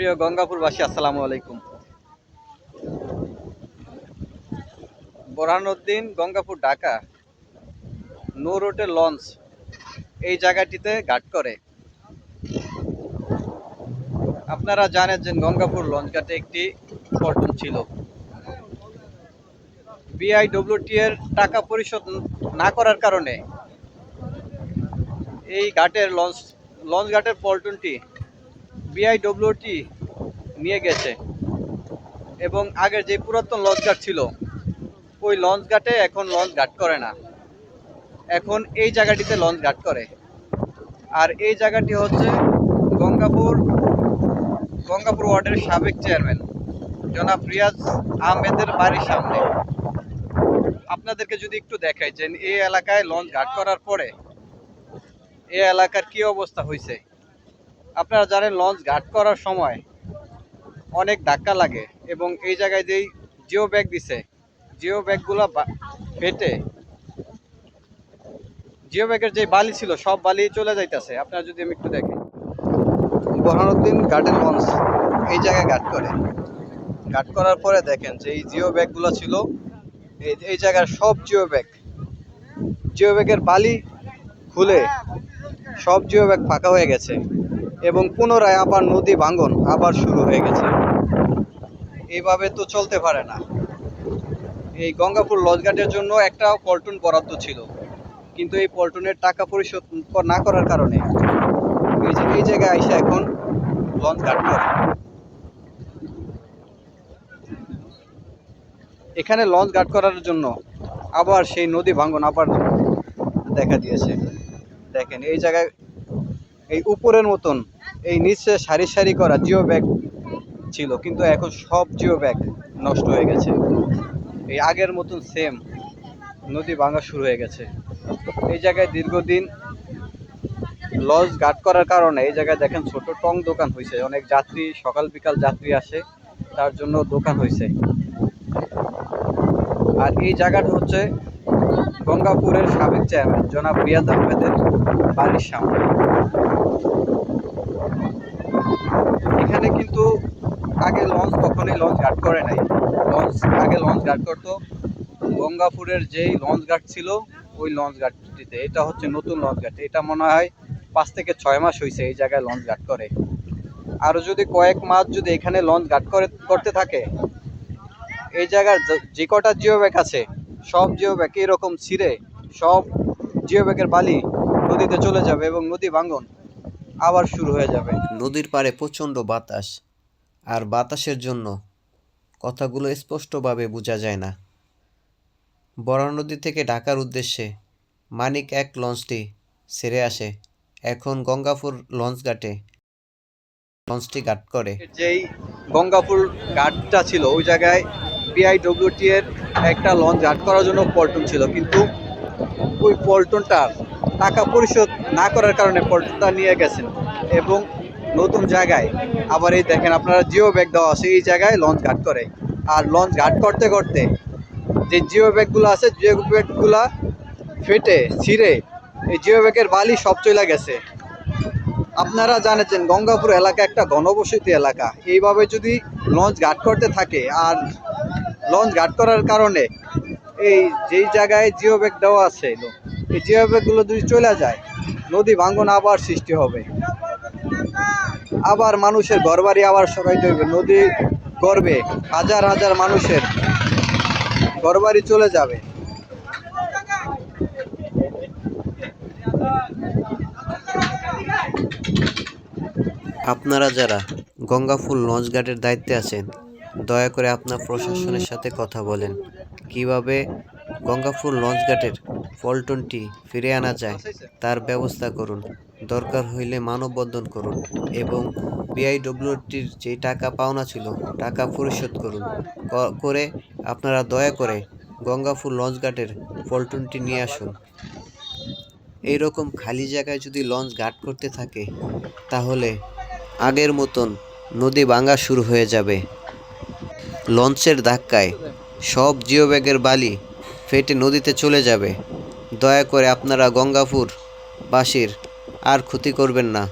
প্রিয় গঙ্গাপুরবাসী, আসসালামু আলাইকুম। বোরহানুদ্দিন, গঙ্গাপুর, ঢাকা। নো রোডে লঞ্চ। এই জায়গাটিতে ঘাট করে। আপনারা জানেন যে গঙ্গাপুর লঞ্চ ঘাটে একটি পল্টন ছিল। বিআইডব্লিউটি এর টাকা পরিশোধ না করার কারণে এই ঘাটের লঞ্চ লঞ্চ ঘাটের পল্টনটি বিআইডব্লিউটি নিয়ে গেছে। এবং আগের যে পুরাতন লঞ্চ ঘাট ছিল, ওই লঞ্চ ঘাটে এখন লঞ্চ ঘাট করে না। এখন এই জায়গাটিতে লঞ্চ ঘাট করে। আর এই জায়গাটি হচ্ছে গঙ্গাপুর গঙ্গাপুর ওয়ার্ডের সাবেক চেয়ারম্যান জনাব রিয়াজ আহমেদের বাড়ির সামনে। আপনাদেরকে যদি একটু দেখাই যে এই এলাকায় লঞ্চ ঘাট করার পরে এই এলাকার কি অবস্থা হয়েছে আপনারা জানেন, লঞ্চ ঘাট করার সময় অনেক ধাক্কা লাগে এবং এই জায়গায় যেই জিও ব্যাগ দিছে, জিও ব্যাগগুলো ফেটে। জিও ব্যাগের যে বালি ছিল, সব বালি চলে যাইতেছে। আপনারা যদি আমি একটু দেখেন। বরহানুদ্দিন ঘাটের লঞ্চ এই জায়গায় ঘাট করে। ঘাট করার পরে দেখেন যে এই জিও ব্যাগগুলো ছিল এই জায়গার সব জিও ব্যাগ। জিও ব্যাগের বালি খুলে সব জিও ব্যাগ ফাঁকা হয়ে গেছে। এবং পুনরায় আবার নদী ভাঙন আবার শুরু হয়ে গেছে। এইভাবে তো চলতে পারে না। এই গঙ্গাপুর লজঘাটের জন্য একটা পল্টন বরাদ্দ ছিল। কিন্তু এই পল্টনের টাকা পরিশোধ না করার কারণে এই যে, এই জায়গায় আইসা এখন লঞ্চ ঘাট করে। এখানে লঞ্চ ঘাট করার জন্য আবার সেই নদী ভাঙন আবার দেখা দিয়েছে। দেখেন, এই জায়গায় এই উপরের মতন, এই নিচে সারি সারি করা জিও ব্যাগ ছিল, কিন্তু এখন সব জিও ব্যাগ নষ্ট হয়ে গেছে। এই আগের মতন সেম নদী ভাঙা শুরু হয়ে গেছে। এই জায়গায় দীর্ঘদিন লজ গার্ড করার কারণে এই জায়গায় দেখেন ছোট টং দোকান হয়েছে অনেক যাত্রী, সকাল বিকাল যাত্রী আসে, তার জন্য দোকান হয়েছে আর এই জায়গাটা হচ্ছে গঙ্গাপুরের সাবেক চেয়ারম্যান জনাব রিয়াজ আহমেদের বাড়ির সামনে এখানে কিন্তু আগে লঞ্চ কখনোই লঞ্চ গার্ড করে নাই। লঞ্চ আগে লঞ্চ গার্ড করতো। গঙ্গাপুরের যেই লঞ্চ গার্ড ছিল, ওই লঞ্চ গার্ডটিতে এটা হচ্ছে নতুন লঞ্চ গার্ড এটা মনে হয় পাঁচ থেকে ছয় মাস হয়েছে এই জায়গায় লঞ্চ গার্ড করে। আরও যদি কয়েক মাস যদি এখানে লঞ্চ গার্ড করে, করতে থাকে, এই জায়গার যে- কটা জিও ব্যাগ আছে, সব জিও ব্যাগ এরকম ছিঁড়ে, সব জিও ব্যাগের বালি নদীতে চলে যাবে এবং নদী ভাঙ্গন আবার শুরু হয়ে যাবে। নদীর পাড়ে প্রচণ্ড বাতাস। আর বাতাসের জন্য কথাগুলো স্পষ্টভাবে বোঝা যায় না। বরাহ নদী থেকে ঢাকার উদ্দেশ্যে মানিক এক লঞ্চটি ছেড়ে আসে। এখন গঙ্গাপুর লঞ্চ ঘাটে লঞ্চটি ঘাট করে। যেই গঙ্গাপুর ঘাটটা ছিল, ওই জায়গায় বিআইডব্লিউটি এর একটা লঞ্চ ঘাট করার জন্য পল্টন ছিল। কিন্তু ওই পল্টনটার টাকা পরিশোধ না করার কারণে পল্টনটা নিয়ে গেছেন এবং নতুন জায়গায়। আবার এই দেখেন আপনারা জিও ব্যাগ দেওয়া আছে, এই জায়গায় লঞ্চ ঘাট করে। আর লঞ্চ ঘাট করতে করতে যে জিও ব্যাগগুলো আছে, জিও ব্যাগগুলা ফেটে, ছিঁড়ে, এই জিও ব্যাগের বালি সব চলে গেছে। আপনারা জানেছেন, গঙ্গাপুর এলাকা একটা ঘনবসতি এলাকা। এইভাবে যদি লঞ্চ ঘাট করতে থাকে, আর লঞ্চ ঘাট করার কারণে এই যেই জায়গায় জিও ব্যাগ দেওয়া আছে, এই জিও ব্যাগগুলো যদি চলে যায়, নদী ভাঙ্গন আবার সৃষ্টি হবে। আবার মানুষের ঘরবাড়ি আবার সরাইতে হবে নদী গর্বে হাজার হাজার মানুষের ঘরবাড়ি চলে যাবে। আপনারা যারা গঙ্গাফুল লঞ্চ গার্ডের দায়িত্বে আছেন, দয়া করে আপনার প্রশাসনের সাথে কথা বলেন। কীভাবে গঙ্গাফুল লঞ্চ ঘাটের পল্টনটি ফিরে আনা যায়, তার ব্যবস্থা করুন। দরকার হইলে মানববন্ধন করুন এবং বিআইডব্লিউটির যে টাকা পাওনা ছিল, টাকা পরিশোধ করুন। করে আপনারা দয়া করে গঙ্গাফুল লঞ্চ ঘাটের পল্টনটি নিয়ে আসুন। এইরকম খালি জায়গায় যদি লঞ্চ ঘাট করতে থাকে, তাহলে আগের মতন নদী ভাঙা শুরু হয়ে যাবে। লঞ্চের ধাক্কায় সব জিও ব্যাগের বালি ফেটে নদীতে চলে যাবে। দয়া করে আপনারা গঙ্গাপুর বাসীর আর ক্ষতি করবেন না।